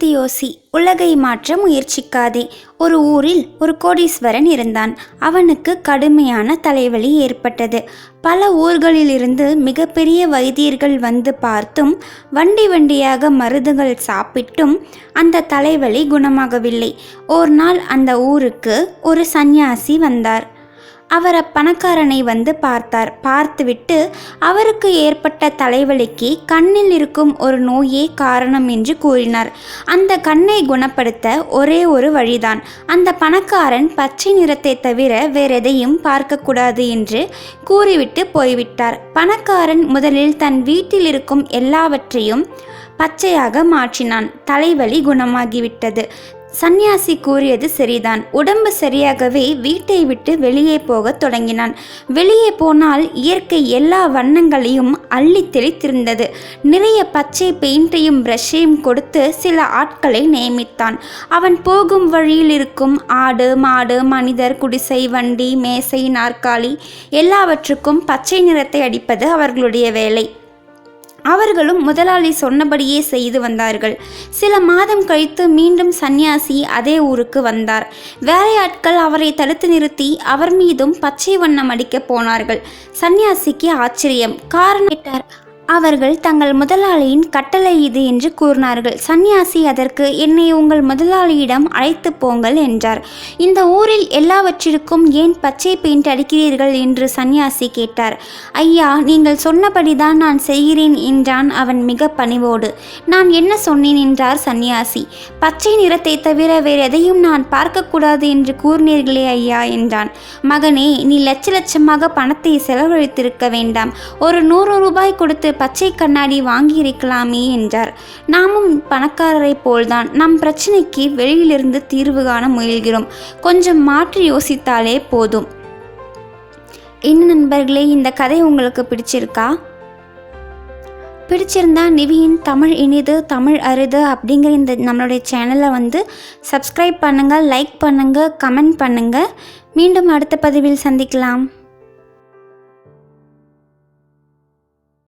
மாத்தி யோசி உலகை மாற்ற முயற்சிக்காதே. ஒரு ஊரில் ஒரு கோடீஸ்வரன் இருந்தான். அவனுக்கு கடுமையான தலைவலி ஏற்பட்டது. பல ஊர்களிலிருந்து மிகப்பெரிய வைத்தியர்கள் வந்து பார்த்தும் வண்டி வண்டியாக மருந்துகள் சாப்பிட்டும் அந்த தலைவலி குணமாகவில்லை. ஒரு நாள் அந்த ஊருக்கு ஒரு சந்நியாசி வந்தார். அவர் அப்பணக்காரனை வந்து பார்த்தார். பார்த்துவிட்டு அவருக்கு ஏற்பட்ட தலைவலிக்கு கண்ணில் இருக்கும் ஒரு நோயே காரணம் என்று கூறினார். அந்த கண்ணை குணப்படுத்த ஒரே ஒரு வழிதான். அந்த பணக்காரன் பச்சை நிறத்தை தவிர வேறெதையும் பார்க்கக்கூடாது என்று கூறிவிட்டு போய்விட்டார். பணக்காரன் முதலில் தன் வீட்டில் இருக்கும் எல்லாவற்றையும் பச்சையாக மாற்றினான். தலைவலி குணமாகிவிட்டது. சந்நியாசி கூறியது சரிதான். உடம்பு சரியாகவே வீட்டை விட்டு வெளியே போகத் தொடங்கினான். வெளியே போனால் இயற்கை எல்லா வண்ணங்களையும் அள்ளி தெளித்திருந்தது. நிறைய பச்சை பெயிண்டையும் பிரஷையும் கொடுத்து சில ஆட்களை நியமித்தான். அவன் போகும் வழியில் இருக்கும் ஆடு மாடு மனிதர் குடிசை வண்டி மேசை நாற்காலி எல்லாவற்றுக்கும் பச்சை நிறத்தை அடிப்பது அவர்களுடைய வேலை. அவர்களும் முதலாளி சொன்னபடியே செய்து வந்தார்கள். சில மாதம் கழித்து மீண்டும் சந்நியாசி அதே ஊருக்கு வந்தார். வேலையாட்கள் அவரை தடுத்து நிறுத்தி அவர் மீதும் பச்சை வண்ணம் அடிக்கப் போனார்கள். சந்நியாசிக்கு ஆச்சரியம். காரணம் கேட்டார். அவர்கள் தங்கள் முதலாளியின் கட்டளை இது என்று கூறினார்கள். சந்நியாசி அதற்கு என்னை உங்கள் முதலாளியிடம் அழைத்து போங்கள் என்றார். இந்த ஊரில் எல்லாவற்றிற்கும் ஏன் பச்சை பெயிண்ட் அடிக்கிறீர்கள் என்று சந்நியாசி கேட்டார். ஐயா நீங்கள் சொன்னபடிதான் நான் செய்கிறேன் என்றான் அவன் மிக பணிவோடு. நான் என்ன சொன்னேன் என்றார் சந்நியாசி. பச்சை நிறத்தை தவிர வேறு எதையும் நான் பார்க்கக்கூடாது என்று கூறினீர்களே ஐயா என்றான். மகனே நீ லட்ச லட்சமாக பணத்தை செலவழித்திருக்க வேண்டாம். ஒரு நூறு ரூபாய் கொடுத்து பச்சை கண்ணாடி வாங்கியிருக்கலாமே என்றார். நாமும் பணக்காரரைப் போல்தான் நம் பிரச்சனைக்கு வெளியிலிருந்து தீர்வு காண முயல்கிறோம். கொஞ்சம் மாற்றி யோசித்தாலே போதும். என்ன நண்பர்களே இந்த கதை உங்களுக்கு பிடிச்சிருக்கா? பிடிச்சிருந்தா நிவியின் தமிழ் இனிது தமிழ் அரிது அப்படிங்கிற இந்த நம்மளுடைய சேனலை வந்து சப்ஸ்கிரைப் பண்ணுங்கள் லைக் பண்ணுங்கள் கமெண்ட் பண்ணுங்கள் மீண்டும் அடுத்த பதிவில் சந்திக்கலாம்.